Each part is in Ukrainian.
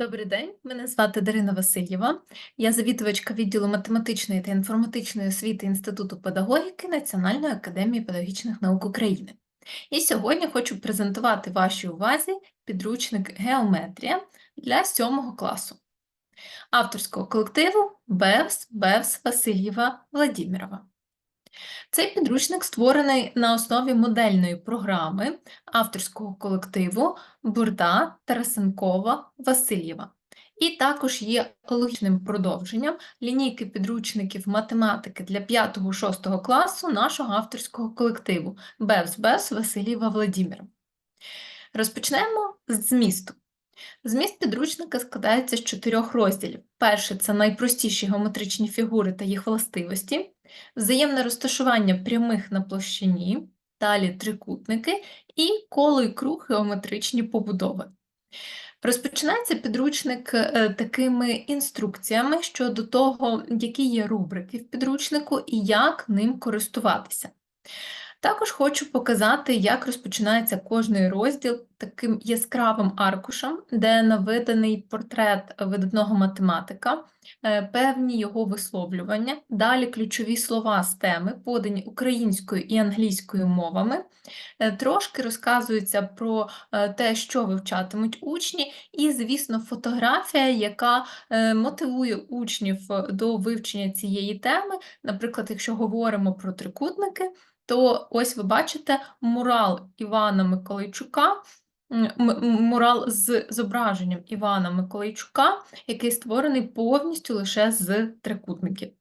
Добрий день, мене звати Дарина Васильєва. Я завідувачка відділу математичної та інформатичної освіти Інституту педагогіки Національної академії педагогічних наук України. І сьогодні хочу презентувати вашій увазі підручник Геометрія для 7 класу авторського колективу Бевс Бевс Васильєва Владімірова. Цей підручник створений на основі модельної програми авторського колективу Бурда Тарасенкова Васильєва. І також є логічним продовженням лінійки підручників математики для 5-6 класу нашого авторського колективу Бевс Бевс Васильєва Владіміра. Розпочнемо з змісту. Зміст підручника складається з чотирьох розділів. Перший це найпростіші геометричні фігури та їх властивості, взаємне розташування прямих на площині, далі трикутники і коло і круг геометричні побудови. Розпочинається підручник е, такими інструкціями щодо того, які є рубрики в підручнику і як ним користуватися. Також хочу показати, як розпочинається кожний розділ таким яскравим аркушем, де наведений портрет видатного математика, е, певні його висловлювання, далі ключові слова з теми, подані українською і англійською мовами, е, трошки розказується про е, те, що вивчатимуть учні, і, звісно, фотографія, яка мотивує учнів до вивчення цієї теми. Наприклад, якщо говоримо про трикутники то ось ви бачите мурал Івана Миколайчука, мурал з зображенням Івана Миколайчука, який створений повністю лише з трикутників.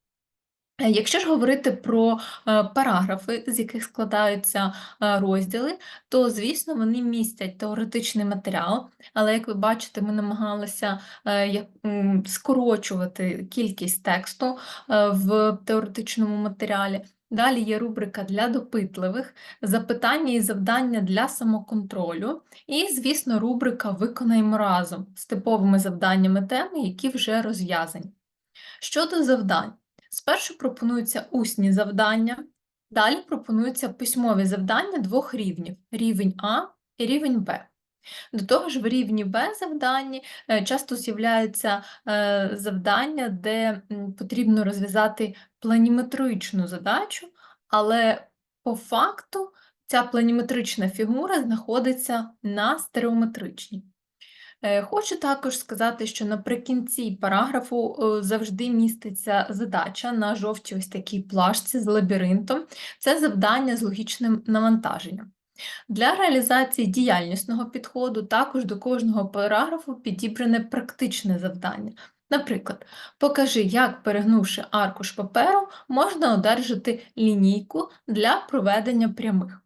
Е, якщо ж говорити про е, параграфи, з яких складаються е, розділи, то, звісно, вони містять теоретичний матеріал, але, як ви бачите, ми намагалися скорочувати кількість тексту в теоретичному матеріалі. Далі є рубрика для допитливих, запитання і завдання для самоконтролю, і, звісно, рубрика Виконаємо разом з типовими завданнями теми, які вже розв'язані. Щодо завдань, спершу пропонуються усні завдання, далі пропонуються письмові завдання двох рівнів рівень А і рівень Б. До того ж, в рівні Б завданні е, часто з'являються е, завдання, де потрібно розв'язати планіметричну задачу, але по факту ця планіметрична фігура знаходиться на стереометричній. Е, хочу також сказати, що наприкінці параграфу завжди міститься задача на жовтій ось такій плашці з лабіринтом. Це завдання з логічним навантаженням. Для реалізації діяльнісного підходу також до кожного параграфу підібране практичне завдання. Наприклад, покажи, як, перегнувши аркуш паперу, можна одержати лінійку для проведення прямих.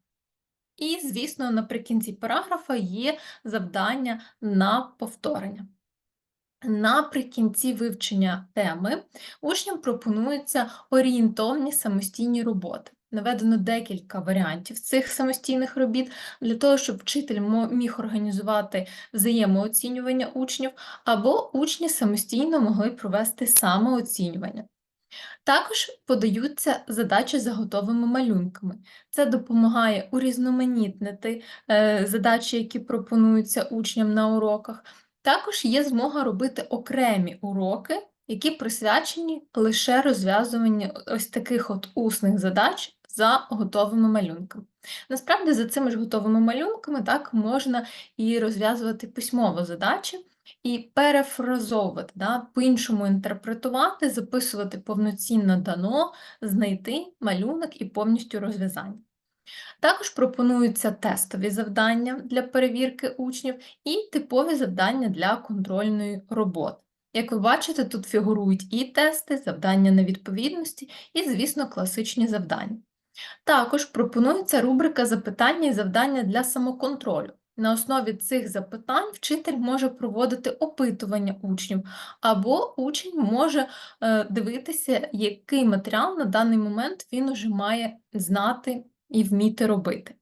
І, звісно, наприкінці параграфа є завдання на повторення. Наприкінці вивчення теми учням пропонуються орієнтовні самостійні роботи. Наведено декілька варіантів цих самостійних робіт для того, щоб вчитель міг організувати взаємооцінювання учнів, або учні самостійно могли провести самооцінювання. Також подаються задачі за готовими малюнками. Це допомагає урізноманітнити е, задачі, які пропонуються учням на уроках. Також є змога робити окремі уроки, які присвячені лише розв'язуванню ось таких от усних задач за готовими малюнками. Насправді, за цими ж готовими малюнками так можна і розв'язувати письмово задачі, і перефразовувати, да, по-іншому інтерпретувати, записувати повноцінно дано, знайти малюнок і повністю розв'язання. Також пропонуються тестові завдання для перевірки учнів і типові завдання для контрольної роботи. Як ви бачите, тут фігурують і тести, завдання на відповідності, і, звісно, класичні завдання. Також пропонується рубрика запитання і завдання для самоконтролю. На основі цих запитань вчитель може проводити опитування учнів, або учень може е, дивитися, який матеріал на даний момент він уже має знати і вміти робити.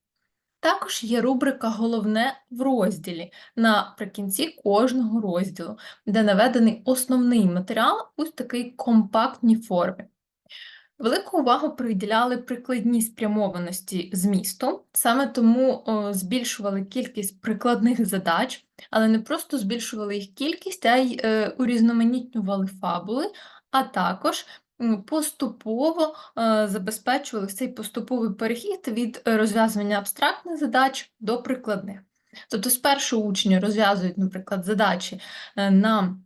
Також є рубрика Головне в розділі наприкінці кожного розділу, де наведений основний матеріал у такій компактній формі. Велику увагу приділяли прикладній спрямованості змісту, саме тому о, збільшували кількість прикладних задач, але не просто збільшували їх кількість, а й е, урізноманітнювали фабули, а також поступово е, забезпечували цей поступовий перехід від розв'язування абстрактних задач до прикладних. Тобто, спершу учні розв'язують, наприклад, задачі е, на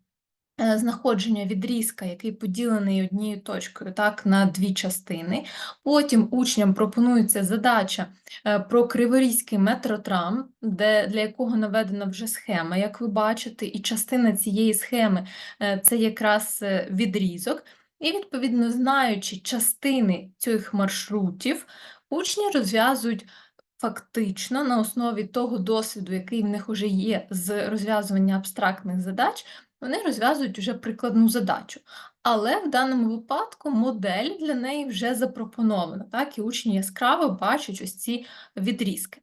знаходження відрізка, який поділений однією точкою, так, на дві частини. Потім учням пропонується задача е, про криворізький метротрам, де, для якого наведена вже схема, як ви бачите, і частина цієї схеми е, це якраз відрізок. І, відповідно, знаючи частини цих маршрутів, учні розв'язують. Фактично, на основі того досвіду, який в них вже є з розв'язування абстрактних задач, вони розв'язують вже прикладну задачу. Але в даному випадку модель для неї вже запропонована, так, і учні яскраво бачать ось ці відрізки.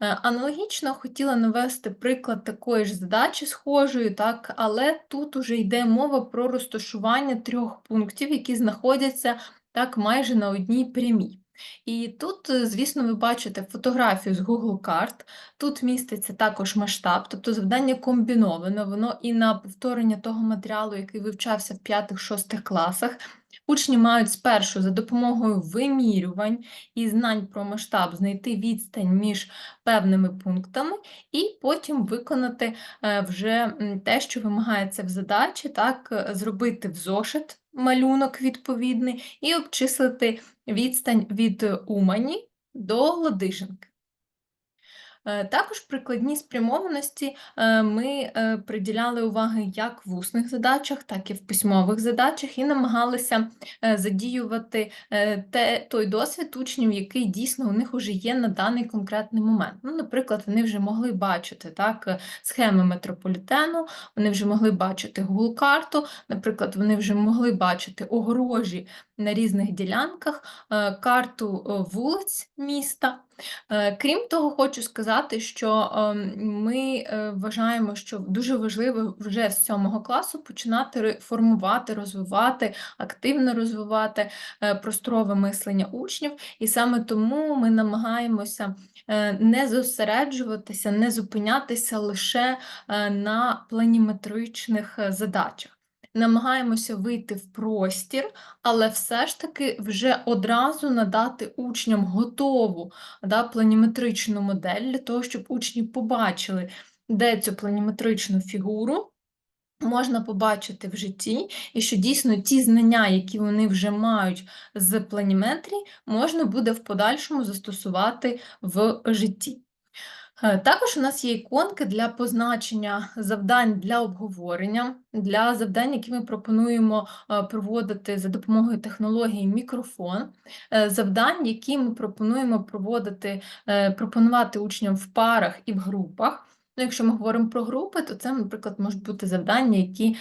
Е, аналогічно хотіла навести приклад такої ж задачі, схожої, так, але тут уже йде мова про розташування трьох пунктів, які знаходяться так майже на одній прямій. І тут, е, звісно, ви бачите фотографію з Google карт. Тут міститься також масштаб, тобто завдання комбіноване, воно і на повторення того матеріалу, який вивчався в 5-6 класах. Учні мають спершу за допомогою вимірювань і знань про масштаб знайти відстань між певними пунктами, і потім виконати е, вже те, що вимагається в задачі, так, е, зробити в зошит малюнок відповідний і обчислити відстань від Умані до Гладишинки. Е, також прикладні спрямованості е, ми е, приділяли уваги як в усних задачах, так і в письмових задачах, і намагалися задіювати те, той досвід учнів, який дійсно у них вже є на даний конкретний момент. Ну, Наприклад, вони вже могли бачити так, схеми метрополітену, вони вже могли бачити Google карту, наприклад, вони вже могли бачити огорожі на різних ділянках, карту вулиць міста. Е, крім того, хочу сказати, що ем, ми е, вважаємо, що дуже важливо вже з сьомого класу починати формувати, розвивати, активно розвивати е, просторове мислення учнів, і саме тому ми намагаємося не зосереджуватися, не зупинятися лише на планіметричних задачах намагаємося вийти в простір, але все ж таки вже одразу надати учням готову да, планіметричну модель для того, щоб учні побачили, де цю планіметричну фігуру. Можна побачити в житті, і що дійсно ті знання, які вони вже мають з планіметрії, можна буде в подальшому застосувати в житті. Е, також у нас є іконки для позначення завдань для обговорення, для завдань, які ми пропонуємо е, проводити за допомогою технології мікрофон, е, завдань, які ми пропонуємо проводити, пропонувати учням в парах і в групах. Ну, Якщо ми говоримо про групи, то це, наприклад, можуть бути завдання, які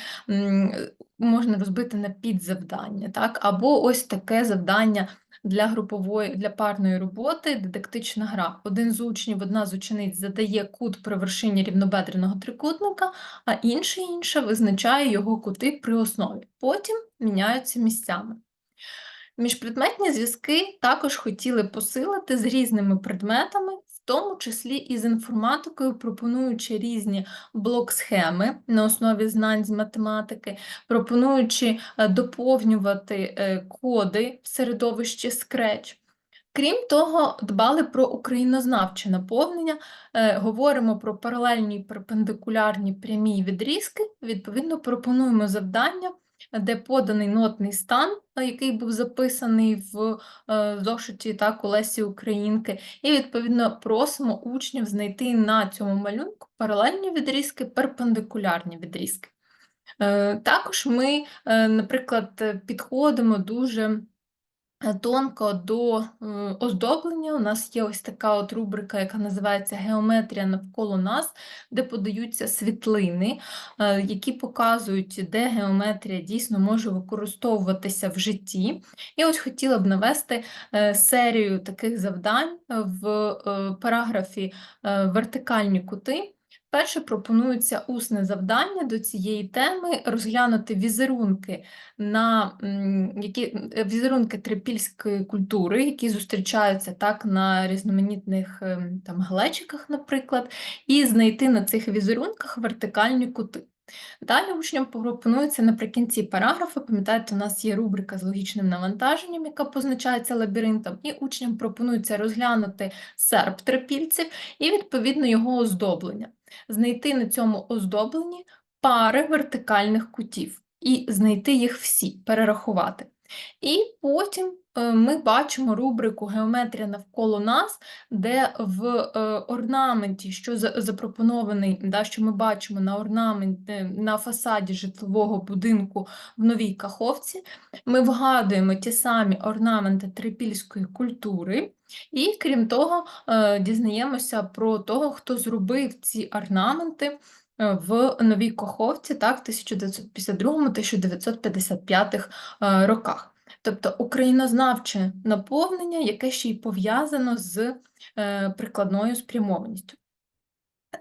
можна розбити на підзавдання, так? або ось таке завдання для групової, для парної роботи дидактична гра. Один з учнів, одна з учениць задає кут при вершині рівнобедреного трикутника, а інший інша визначає його кути при основі. Потім міняються місцями. Міжпредметні зв'язки також хотіли посилити з різними предметами, тому числі і з інформатикою, пропонуючи різні блок-схеми на основі знань з математики, пропонуючи е, доповнювати е, коди в середовищі Scratch. Крім того, дбали про українознавче наповнення, е, говоримо про паралельні перпендикулярні прямі відрізки, відповідно, пропонуємо завдання де поданий нотний стан, який був записаний в е, зошиті так, Олесі Українки, і, відповідно, просимо учнів знайти на цьому малюнку паралельні відрізки, перпендикулярні відрізки. Е, також ми, е, наприклад, підходимо дуже тонко до е, оздоблення. У нас є ось така от рубрика, яка називається Геометрія навколо нас, де подаються світлини, е, які показують, де геометрія дійсно може використовуватися в житті. І ось хотіла б навести е, серію таких завдань в параграфі Вертикальні кути. Перше пропонується усне завдання до цієї теми розглянути візерунки на які е, візерунки трипільської культури, які зустрічаються так на різноманітних ем, там глечиках, наприклад, і знайти на цих візерунках вертикальні кути. Далі учням пропонується наприкінці параграфу, пам'ятаєте, у нас є рубрика з логічним навантаженням, яка позначається лабіринтом, і учням пропонується розглянути серп трипільців і, відповідно, його оздоблення. Знайти на цьому оздобленні пари вертикальних кутів і знайти їх всі, перерахувати. І потім е, ми бачимо рубрику Геометрія навколо нас, де в е, орнаменті, що запропонований, да, що ми бачимо на орнаменті на фасаді житлового будинку в Новій Каховці, ми вгадуємо ті самі орнаменти трипільської культури, і крім того, е, дізнаємося про того, хто зробив ці орнаменти в Новій Каховці так, в 1952-1955 е, роках. Тобто українознавче наповнення, яке ще й пов'язано з е, прикладною спрямованістю.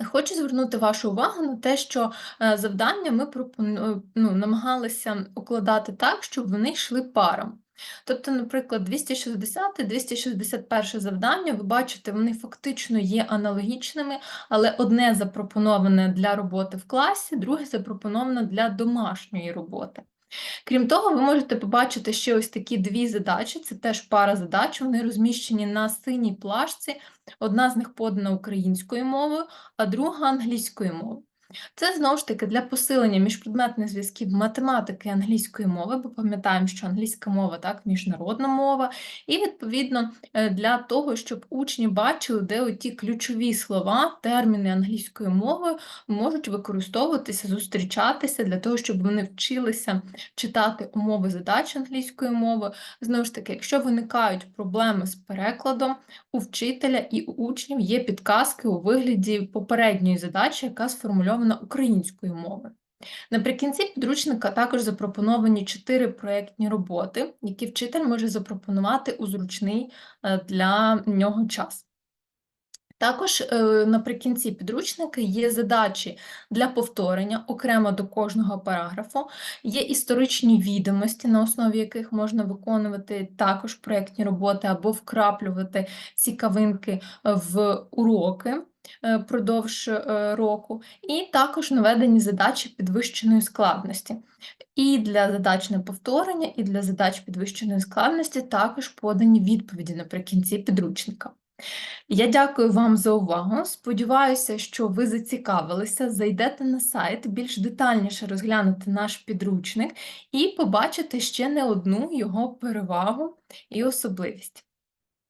Хочу звернути вашу увагу на те, що е, завдання ми пропону- ну, намагалися укладати так, щоб вони йшли паром. Тобто, наприклад, 260 і 261 завдання, ви бачите, вони фактично є аналогічними, але одне запропоноване для роботи в класі, друге запропоноване для домашньої роботи. Крім того, ви можете побачити ще ось такі дві задачі. Це теж пара задач. Вони розміщені на синій плашці. Одна з них подана українською мовою, а друга англійською мовою. Це знову ж таки для посилення міжпредметних зв'язків математики і англійської мови, бо пам'ятаємо, що англійська мова так міжнародна мова, і відповідно е, для того, щоб учні бачили, де оті ключові слова, терміни англійською мовою можуть використовуватися, зустрічатися для того, щоб вони вчилися читати умови задач англійської мови. Знову ж таки, якщо виникають проблеми з перекладом, у вчителя і у учнів є підказки у вигляді попередньої задачі, яка сформульована українською мовою. Наприкінці підручника також запропоновані чотири проєктні роботи, які вчитель може запропонувати у зручний е, для нього час. Також е, наприкінці підручника є задачі для повторення окремо до кожного параграфу, є історичні відомості, на основі яких можна виконувати також проєктні роботи або вкраплювати цікавинки в уроки е, продовж е, року, і також наведені задачі підвищеної складності. І для задач на повторення, і для задач підвищеної складності також подані відповіді наприкінці підручника. Я дякую вам за увагу. Сподіваюся, що ви зацікавилися, зайдете на сайт, більш детальніше розглянете наш підручник і побачите ще не одну його перевагу і особливість.